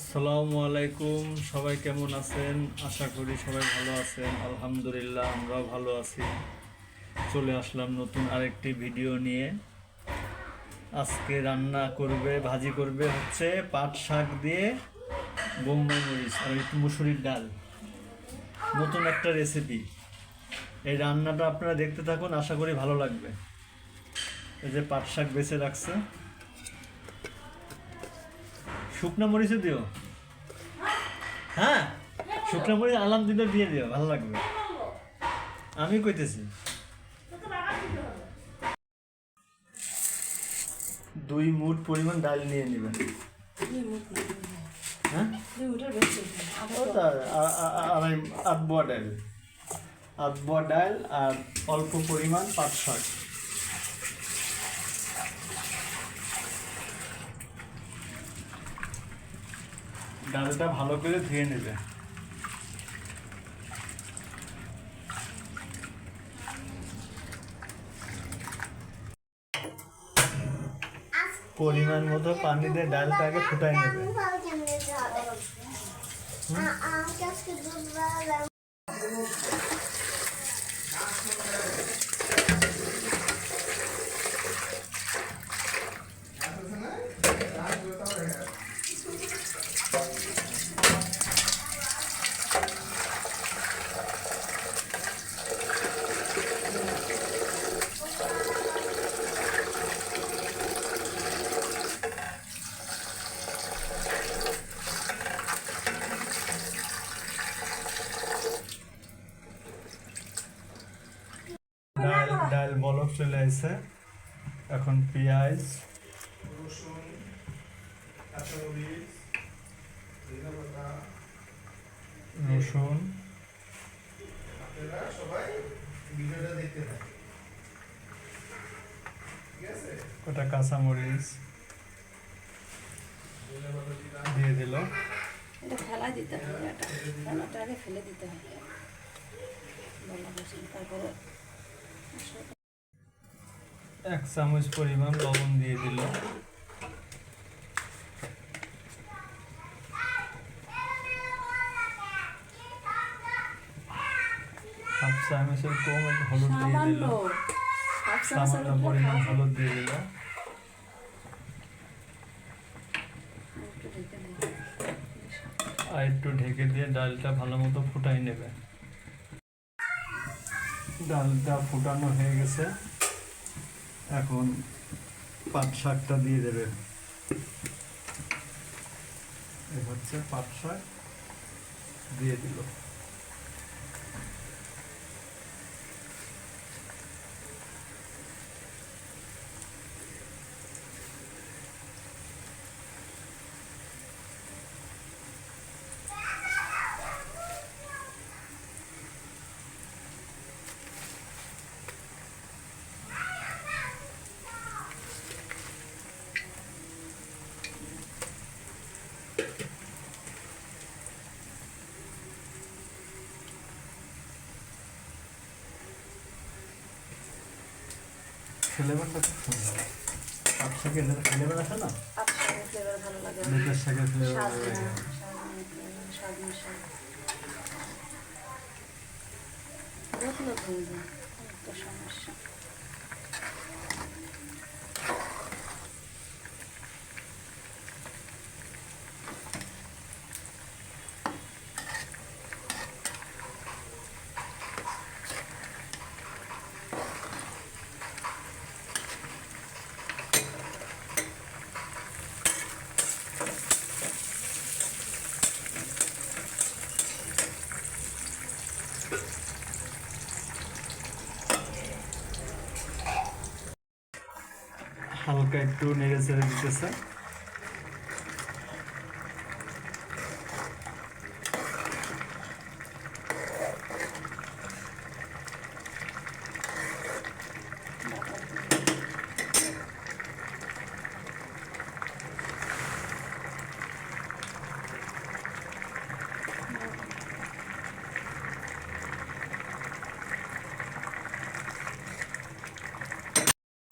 আসসালামু আলাইকুম, সবাই কেমন আছেন? আশা করি সবাই ভালো আছেন। আলহামদুলিল্লাহ, আমরাও ভালো আছি। চলে আসলাম নতুন আরেকটি ভিডিও নিয়ে। আজকে রান্না করবে, ভাজি করবে হচ্ছে পাট শাক দিয়ে বোম্বাই মরিচ আর একটু মুসুরির ডাল। নতুন একটা রেসিপি এই রান্নাটা আপনারা দেখতে থাকুন, আশা করি ভালো লাগবে। এই যে পাট শাক বেছে রাখছে। শুকনো মরিচও দিও। হ্যাঁ? শুকনো মরিচ আলাম আলহামদুলিল্লাহ দিয়ে দিও, ভালো লাগবে। আমি কইতেছি। দুই মুঠ পরিমাণ ডাল নিয়ে নেবেন হ্যাঁ? আড়াই, আধ ডাল। আধ ডাল আর অল্প পরিমাণ পাট শাক। ডালটা ভালো করে ধুয়ে নেবে। পরিমাণ মতো পানি দিয়ে ডালটাকে ফুটাই নেবে। ডাল ডাল বলক চলে আসছে এখন পেঁয়াজ রসুন কাঁচামরিচ রসুন। আপনারা সবাই ভিডিওটা দেখতে থাকেন। ঠিক ওটা কাঁচামরিচ। দিয়ে দিল। এটা ফেলা দিতে হবে এটা ফেলাটা আগে ফেলে দিতে হবে। তারপরে এক চামচ পরিমাণ লবণ দিয়ে দিল। হাফ চামচের কম হলুদ দিয়ে দিল। সামান্য পরিমাণ হলুদ দিয়ে দিল। আর একটু ঢেকে দিয়ে ডালটা ভালো মতো ফুটাই নেবে। ডালটা ফুটানো হয়ে গেছে। এখন পাট শাকটা দিয়ে দেবে। হচ্ছে পাট শাক দিয়ে দিল। ফ্লেভারটা খুব সুন্দর। শাকের ফ্লেভার আছে না? ফ্লেভার ভালো লাগে। বেতের শাকের ফ্লেভার সাজনা সাজনা শাক সমস্যা। হালকা একটু নেড়ে চেড়ে দিতেছে।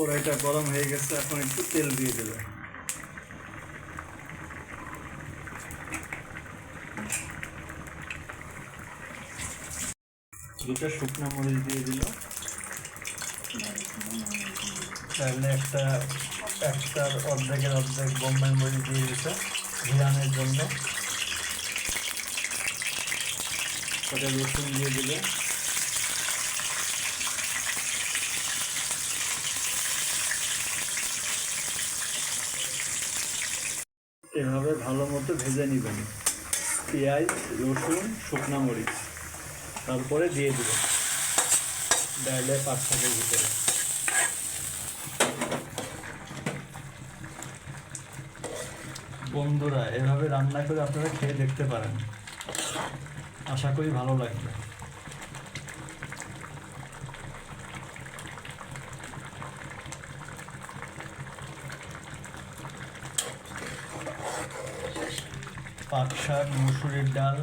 কড়াইটা গরম হয়ে গেছে, এখন একটু তেল দিয়ে দেবে। দুটা শুকনো মরিচ দিয়ে দিল। তাহলে একটা, একটার অর্ধেকের অর্ধেক বোম্বাই মরিচ দিয়ে দিতে ঘিরানের জন্য। রসুন দিয়ে দিলে। এভাবে ভালো মতো ভেজে নেবেন। পেঁয়াজ, রসুন, শুকনা মরিচ। তারপরে দিয়ে দেবেন ডাইলে পাঁচ ভিতরে। বন্ধুরা, এভাবে রান্না করে আপনারা খেয়ে দেখতে পারেন। আশা করি ভালো লাগবে। পাট শাক মুসুরির ডাল,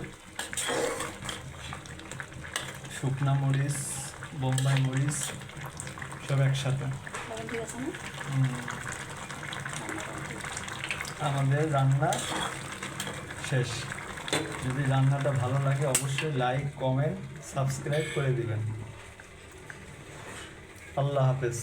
শুকনা মরিচ, বোম্বাই মরিচ, সব একসাথে। আমাদের রান্না শেষ। যদি রান্নাটা ভালো লাগে, অবশ্যই লাইক কমেন্ট সাবস্ক্রাইব করে দিবেন। আল্লাহ হাফেজ।